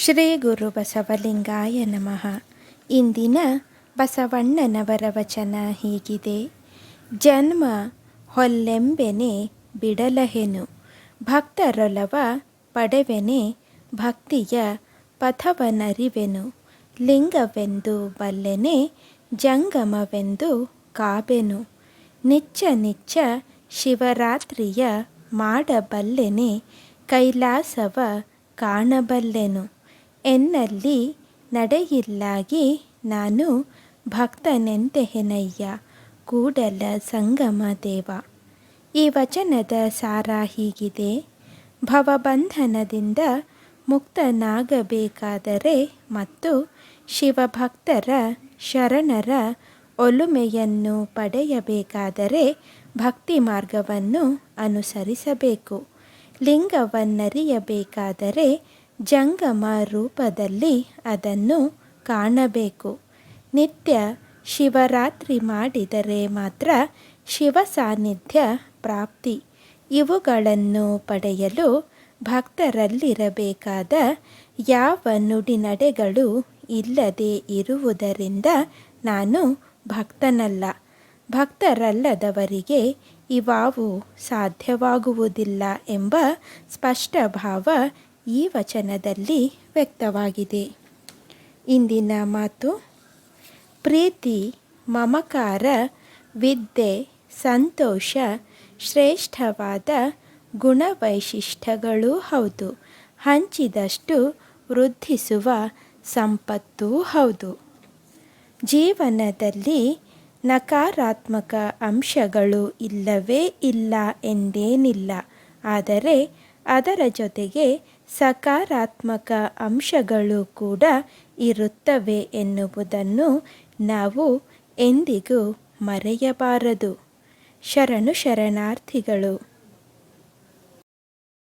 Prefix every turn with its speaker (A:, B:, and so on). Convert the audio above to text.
A: ಶ್ರೀ ಗುರು ಬಸವಲಿಂಗಾಯ ನಮಃ. ಇಂದಿನ ಬಸವಣ್ಣನವರ ವಚನ ಹೀಗಿದೆ. ಜನ್ಮ ಹೊಲ್ಲೆಂಬೆನೆ ಬಿಡಲಹೆನು. ಭಕ್ತರೊಲವ ಪಡೆವೆನೆ ಭಕ್ತಿಯ ಪಥವನರಿವೆನು. ಲಿಂಗವೆಂದು ಬಲ್ಲೆನೆ ಜಂಗಮವೆಂದು ಕಾಬೆನು. ನಿಚ್ಚ ನಿಚ್ಚ ಶಿವರಾತ್ರಿಯ ಮಾಡಬಲ್ಲೆನೆ ಕೈಲಾಸವ ಕಾಣಬಲ್ಲೆನು. ಎನ್ನಲ್ಲಿ ನಡೆಯಿಲ್ಲಾಗಿ ನಾನು ಭಕ್ತನೆಂತೆಹೆನಯ್ಯ ಕೂಡಲ ಸಂಗಮ ದೇವ. ಈ ವಚನದ ಸಾರ ಹೀಗಿದೆ. ಭವಬಂಧನದಿಂದ ಮುಕ್ತನಾಗಬೇಕಾದರೆ ಮತ್ತು ಶಿವಭಕ್ತರ ಶರಣರ ಒಲುಮೆಯನ್ನು ಪಡೆಯಬೇಕಾದರೆ ಭಕ್ತಿ ಮಾರ್ಗವನ್ನು ಅನುಸರಿಸಬೇಕು. ಲಿಂಗವನ್ನರಿಯಬೇಕಾದರೆ ಜಂಗಮ ರೂಪದಲ್ಲಿ ಅದನ್ನು ಕಾಣಬೇಕು. ನಿತ್ಯ ಶಿವರಾತ್ರಿ ಮಾಡಿದರೆ ಮಾತ್ರ ಶಿವ ಸಾನ್ನಿಧ್ಯ ಪ್ರಾಪ್ತಿ. ಇವುಗಳನ್ನು ಪಡೆಯಲು ಭಕ್ತರಲ್ಲಿರಬೇಕಾದ ಯಾವ ನುಡಿನಡೆಗಳು ಇಲ್ಲದೆ ಇರುವುದರಿಂದ ನಾನು ಭಕ್ತನಲ್ಲ. ಭಕ್ತರಲ್ಲದವರಿಗೆ ಇವಾವು ಸಾಧ್ಯವಾಗುವುದಿಲ್ಲ ಎಂಬ ಸ್ಪಷ್ಟ ಭಾವ ಈ ವಚನದಲ್ಲಿ ವ್ಯಕ್ತವಾಗಿದೆ. ಇಂದಿನ ಮಾತು, ಪ್ರೀತಿ, ಮಮಕಾರ, ವಿದ್ಯೆ, ಸಂತೋಷ, ಶ್ರೇಷ್ಠವಾದ ಗುಣವೈಶಿಷ್ಟ್ಯಗಳೂ ಹೌದು. ಹಂಚಿದಷ್ಟು ವೃದ್ಧಿಸುವ ಸಂಪತ್ತೂ ಹೌದು. ಜೀವನದಲ್ಲಿ ನಕಾರಾತ್ಮಕ ಅಂಶಗಳು ಇಲ್ಲವೇ ಇಲ್ಲ ಎಂದೇನಿಲ್ಲ. ಆದರೆ ಅದರ ಜೊತೆಗೆ ಸಕಾರಾತ್ಮಕ ಅಂಶಗಳು ಕೂಡ ಇರುತ್ತವೆ ಎನ್ನುವುದನ್ನು ನಾವು ಎಂದಿಗೂ ಮರೆಯಬಾರದು. ಶರಣು ಶರಣಾರ್ಥಿಗಳು